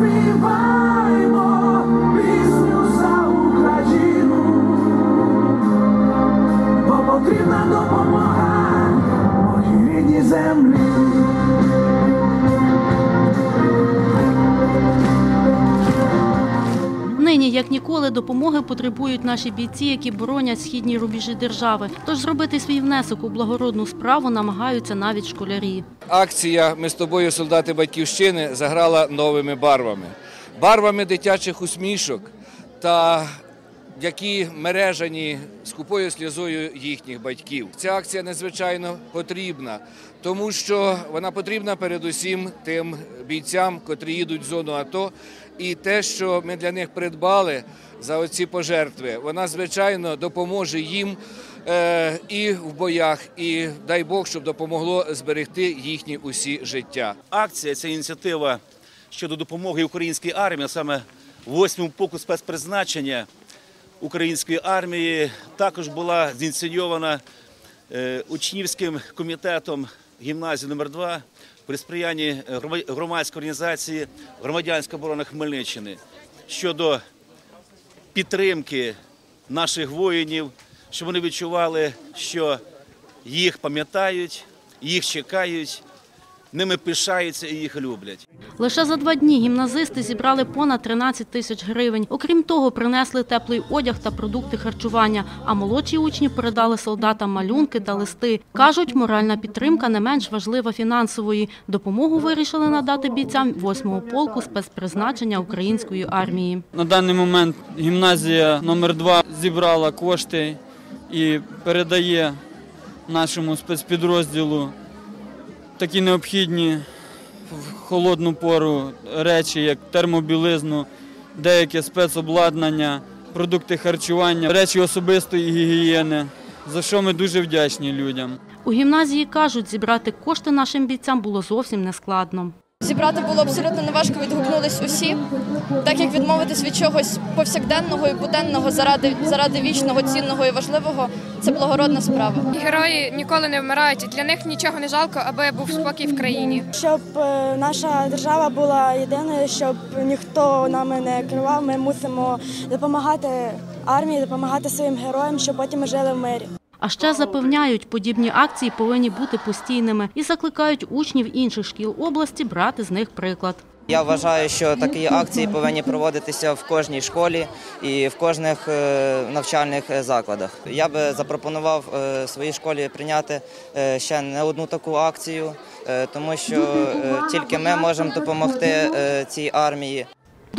заспіваймо пісню за Україну, бо потрібна допомога як ніколи, допомоги потребують наші бійці, які боронять східні рубежі держави. Тож зробити свій внесок у благородну справу намагаються навіть школярі. Акція Ми з тобою, солдати батьківщини, заграла новими барвами. Барвами дитячих усмішок та які мережані скупою сльозою їхніх батьків. Ця акція надзвичайно потрібна, тому що вона потрібна передусім тим бійцям, котрі їдуть в зону АТО. І те, що ми для них придбали за оці пожертви, вона звичайно допоможе їм е, і в боях, і дай Бог, щоб допомогло зберегти їхні усі життя. акція, ця ініціатива щодо допомоги українській армії, а саме восьмому полку спецпризначення української армії, також була зініційована е, учнівським комітетом гімназії номер 2 при сприянні громадської організації Громадянська оборона Хмельниччини щодо підтримки наших воїнів, щоб вони відчували, що їх пам'ятають, їх чекають, ними пишаються і їх люблять. Лише за два дні гімназисти зібрали понад 13 тисяч гривень. Окрім того, принесли теплий одяг та продукти харчування. А молодші учні передали солдатам малюнки та листи. Кажуть, моральна підтримка не менш важлива фінансової. Допомогу вирішили надати бійцям 8-го полку спецпризначення української армії. На даний момент гімназія номер 2 зібрала кошти і передає нашому спецпідрозділу такі необхідні в холодну пору речі, як термобілизну, деяке спецобладнання, продукти харчування, речі особистої гігієни, за що ми дуже вдячні людям. У гімназії кажуть, зібрати кошти нашим бійцям було зовсім нескладно. Зібрати було абсолютно неважко, відгукнулись усі, так як відмовитись від чогось повсякденного і буденного заради, заради вічного, цінного і важливого це благородна справа. Герої ніколи не вмирають, і для них нічого не жалко, аби був спокій в країні. Щоб е, наша держава була єдиною, щоб ніхто нами не керував, ми мусимо допомагати армії, допомагати своїм героям, щоб потім ми жили в мирі. А ще запевняють, подібні акції повинні бути постійними і закликають учнів інших шкіл області брати з них приклад. Я вважаю, що такі акції повинні проводитися в кожній школі і в кожних е, навчальних е, закладах. Я би запропонував е, своїй школі прийняти ще не одну таку акцію, тому що тільки ми можемо допомогти цій армії.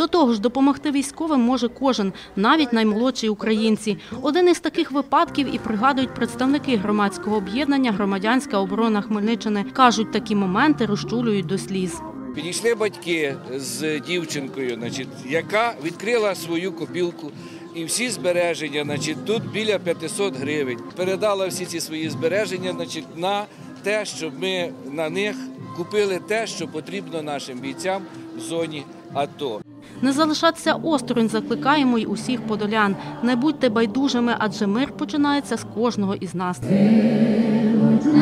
До того ж, допомогти військовим може кожен, навіть наймолодші українці. Один із таких випадків і пригадують представники громадського об'єднання Громадянська оборона Хмельниччини. Кажуть, такі моменти розчулюють до сліз. Підійшли батьки з дівчинкою, значить, яка відкрила свою копілку. І всі збереження, значить, тут біля 500 гривень. Передала всі ці свої збереження значить, на те, щоб ми на них купили те, що потрібно нашим бійцям в зоні АТО. Не залишатися осторонь закликаємо й усіх подолян. Не будьте байдужими, адже мир починається з кожного із нас. Будь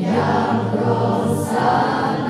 як роса.